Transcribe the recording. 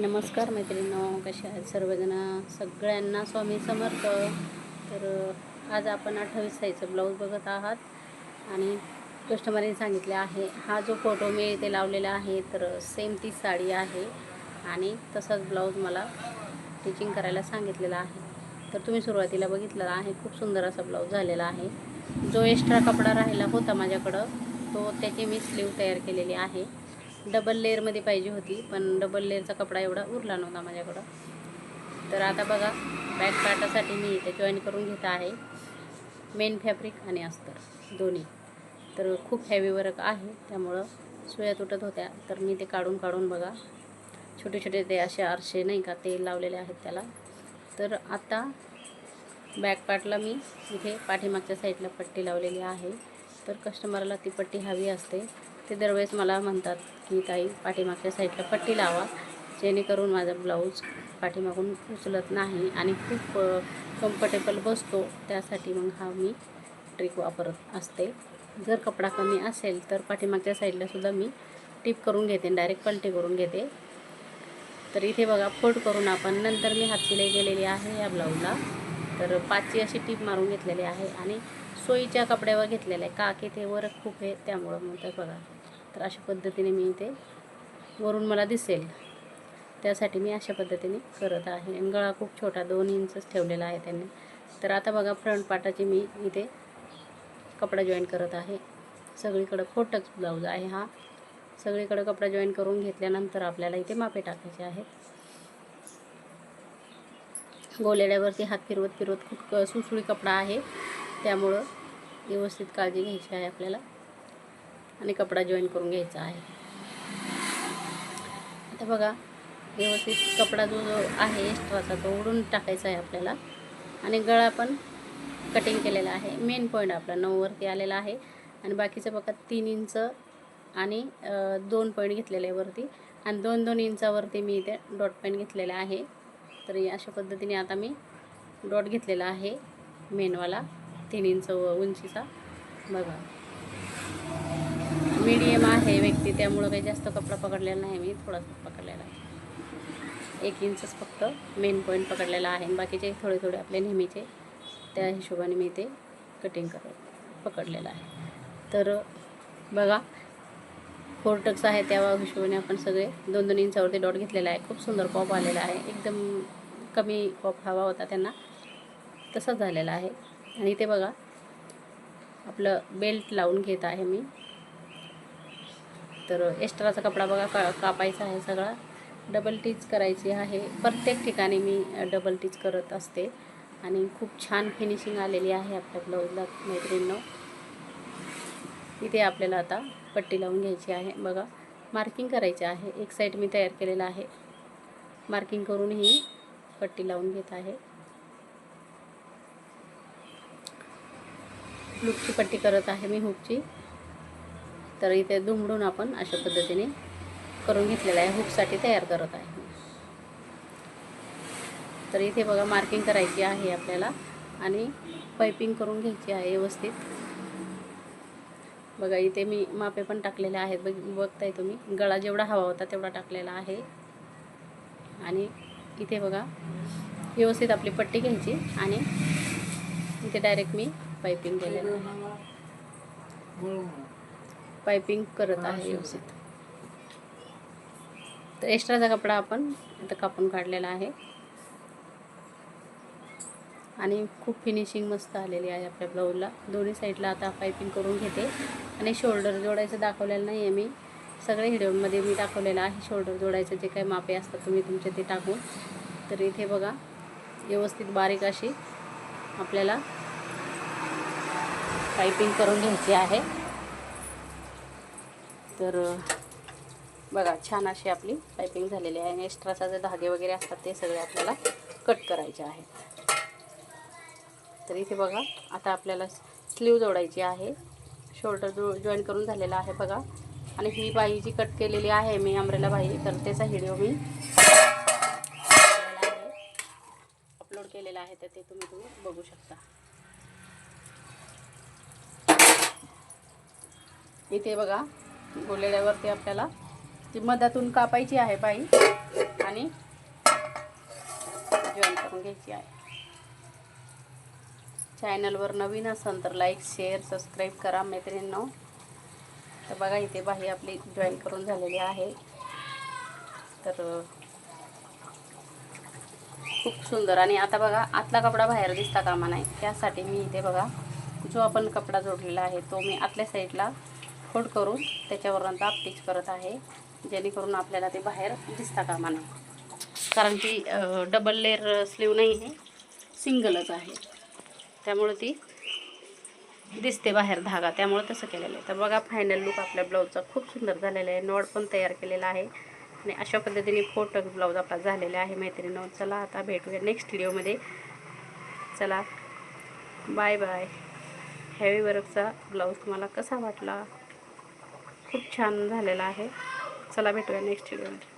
नमस्कार मैत्रिणींनो कशा आहेत सर्वजण? सगळ्यांना स्वामी समर्थ. तर आज आपण अठ्ठावीस साईजचं ब्लाऊज बघत आहात. आणि कस्टमरने सांगितले आहे हा जो फोटो मी इथे लावलेला आहे तर सेम ती साडी आहे. आणि तसाच ब्लाऊज मला टिचिंग करायला सांगितलेला आहे. तर तुम्ही सुरुवातीला बघितलेला आहे खूप सुंदर असा ब्लाऊज झालेला आहे. जो एक्स्ट्रा कपडा राहिला होता माझ्याकडं तो त्याची मी स्लीव तयार केलेली आहे. डबल लेअरमध्ये पाहिजे होती पण डबल लेअरचा कपडा एवढा उरला नव्हता माझ्याकडं. तर आता बघा बॅक पार्टासाठी मी इथे जॉईन करून घेत आहे. मेन फॅब्रिक आणि अस्तर दोन्ही. तर खूप हॅवी वर्क आहे त्यामुळं सुया तुटत होत्या. तर मी ते काढून काढून बघा. छोटे छोटे ते असे आरसे नाही का ते लावलेले आहेत त्याला. तर आता बॅक पार्टला मी इथे पाठीमागच्या साईडला पट्टी लावलेली आहे. तर कस्टमरला ती पट्टी हवी असते. ते दरवेळेस मला म्हणतात की ताई पाठीमागच्या साईडला पट्टी लावा जेणेकरून माझा ब्लाऊज पाठीमागून उचलत नाही आणि खूप कम्फर्टेबल बसतो. त्यासाठी मग हा मी ट्रिक वापरत असते. जर कपडा कमी असेल तर पाठीमागच्या साईडलासुद्धा मी टिप करून घेते डायरेक्ट पलटी करून घेते. तर इथे बघा फोल्ड करून आपण नंतर मी हात शिलाई केलेली आहे या ब्लाऊजला. तर पाचची अशी टीप मारून घेतलेली आहे आणि सोयीच्या कपड्यावर घेतलेलं आहे. का की ते वर खूप आहे त्यामुळं म्हणतात बघा. तर अशा पद्धतीने मी इथे वरून मला दिसेल. त्यासाठी मी अशा पद्धतीने करत आहे. आणि गळा खूप छोटा दोन इंचच ठेवलेला आहे त्यांनी. तर आता बघा फ्रंट पाटाची मी इथे कपडा जॉईन करत आहे. सगळीकडं खोटच ब्लाऊज आहे हा. सगळीकडं कपडा जॉईन करून घेतल्यानंतर आपल्याला इथे मापे टाकायचे आहेत. गोलेड्यावरती हात फिरवत फिरवत खूप क- सुसुळी कपडा आहे. त्यामुळं व्यवस्थित काळजी घ्यायची आहे आपल्याला. आणि कपडा जॉईन करून घ्यायचा आहे. आता बघा व्यवस्थित कपडा जो जो आहे एक्स्ट्राचा तो उडून टाकायचा आहे आपल्याला. आणि गळा पण कटिंग केलेला आहे. मेन पॉईंट आपला नऊवरती आलेला आहे. आणि बाकीचं बघा तीन इंच आणि दोन पॉईंट घेतलेले आहे वरती. आणि दोन दोन इंचावरती मी इथे डॉट पॉईंट घेतलेला आहे. तर अशा पद्धतीने आता मी डॉट घेतलेला आहे. मेनवाला तीन इंच व- उंचीचा. बघा. मीडियम आहे व्यक्ती त्यामुळं काही जास्त कपडा पकडलेला नाही मी थोडासा पकडलेला आहे. एक इंचच फक्त मेन पॉईंट पकडलेला आहे. आणि बाकीचे थोडे थोडे आपले नेहमीचे त्या हिशोबाने मी ते कटिंग कर पकडलेलं आहे. तर बघा फोर टक्स आहे त्या हिशोबाने आपण सगळे दोन दोन इंचावरती डॉट घेतलेला आहे. खूप सुंदर पॉप आलेला आहे. एकदम कमी पॉप हवा होता त्यांना तसाच झालेला आहे. आणि ते बघा आपलं बेल्ट लावून घेत आहे मी. तर एक्स्ट्राचा कपडा बघा का कापायचा आहे सगळा. डबल टीच करायची आहे. प्रत्येक ठिकाणी मी डबल टीच करत असते. आणि खूप छान फिनिशिंग आलेली आहे आपल्या ब्लाऊजला मैत्रिणीनं. इथे आपल्याला आता पट्टी लावून घ्यायची आहे. बघा मार्किंग करायची आहे. एक साईड मी तयार केलेला आहे. मार्किंग करून ही पट्टी लावून घेत आहे. लुकची पट्टी करत आहे मी हुकची तर इथे दुमडून आपण अशा पद्धतीने करून घेतलेला आहे. हुकसाठी तयार करत आहे. तर इथे बघा मार्किंग करायची आहे आपल्याला आणि पायपिंग करून घ्यायची आहे व्यवस्थित. बघा इथे मी मापे पण टाकलेले आहेत. बघ बघताय तुम्ही. गळा जेवढा हवा होता तेवढा टाकलेला आहे. आणि इथे बघा व्यवस्थित आपली पट्टी घ्यायची आणि इथे डायरेक्ट मी पायपिंग केलेलं आहे. पायपिंग करत आहे व्यवस्थित. तर एक्स्ट्राचा कपडा आपण इथं कापून काढलेला आहे. आणि खूप फिनिशिंग मस्त आलेली आहे आपल्या ब्लाऊजला दोन्ही साईडला आता पायपिंग करून घेते. आणि शोल्डर जोडायचं दाखवलेलं नाही आहे मी. सगळे व्हिडिओमध्ये मी दाखवलेलं आहे शोल्डर जोडायचं. जे काही मापे असतात तुम्ही तुमचे ते टाकून. तर इथे बघा व्यवस्थित बारीक अशी आपल्याला पायपिंग करून घ्यायची आहे. तर बघा छान अशी आपली पायपिंग झालेली आहे आणि एक्स्ट्राचा जे धागे वगैरे असतात ते सगळे आपल्याला कट करायचे आहेत. तर इथे बघा आता आपल्याला स्लीव जोडायची आहे. शोल्डर जो जॉईन करून झालेला आहे बघा. आणि ही बाई जी कट केलेली आहे मी अमरेला बाई तर त्याचा व्हिडिओ मी अपलोड केलेला आहे तर ते तुम्ही तुम्ही बघू शकता. इथे बघा गोलेड्यावरती आपल्याला ती मधातून कापायची आहे बाई आणि जॉईन करून घ्यायची आहे. चॅनलवर नवीन असाल तर लाईक शेअर सबस्क्राईब करा मैत्रिणींनो. तर बघा इथे बाई आपली जॉईन करून झालेली आहे. तर खूप सुंदर. आणि आता बघा आतला कपडा बाहेर दिसता कामा नाही. त्यासाठी मी इथे बघा जो आपण कपडा जोडलेला आहे तो मी आतल्या साईडला फोड करून त्याच्यावरून दाब पीच करत आहे जेणेकरून आपल्याला ते बाहेर दिसता कामा नाही कारण ती डबल लेअर स्लीव नाही आहे सिंगलच आहे. त्यामुळे ती दिसते बाहेर धागा त्यामुळे तसं केलेलं आहे. तर बघा फायनल लुक आपल्या ब्लाऊजचा खूप सुंदर झालेला आहे. नॉड पण तयार केलेला आहे. आणि अशा पद्धतीने फोटो ब्लाऊज आपला झालेला आहे. मैत्रिणी चला आता भेटूया नेक्स्ट व्हिडिओमध्ये चला. बाय बाय हेवी वर्कचा ब्लाऊज तुम्हाला कसा वाटला? खूप छान झालेला आहे. चला भेटूया नेक्स्ट व्हिडिओमध्ये